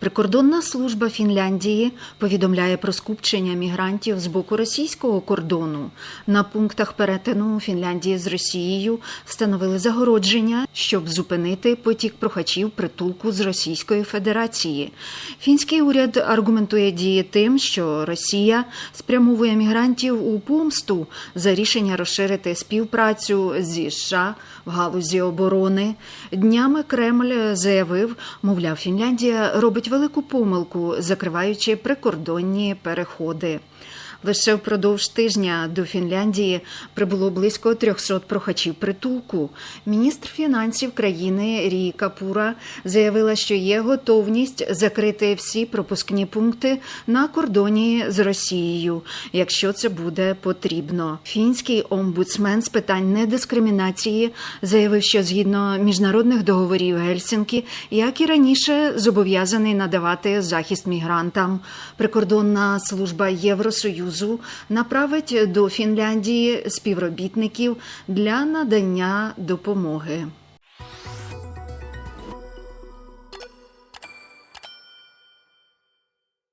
Прикордонна служба Фінляндії повідомляє про скупчення мігрантів з боку російського кордону. На пунктах перетину Фінляндії з Росією встановили загородження, щоб зупинити потік прохачів притулку з Російської Федерації. Фінський уряд аргументує дії тим, що Росія спрямовує мігрантів у помсту за рішення розширити співпрацю зі США в галузі оборони. Днями Кремль заявив, мовляв, Фінляндія робить велику помилку, закриваючи прикордонні переходи. Лише впродовж тижня до Фінляндії прибуло близько 300 прохачів притулку. Міністр фінансів країни Рі Капура заявила, що є готовність закрити всі пропускні пункти на кордоні з Росією, якщо це буде потрібно. Фінський омбудсмен з питань недискримінації заявив, що згідно міжнародних договорів Гельсінкі, як і раніше, зобов'язаний надавати захист мігрантам. Прикордонна служба Євросоюзу направить до Фінляндії співробітників для надання допомоги.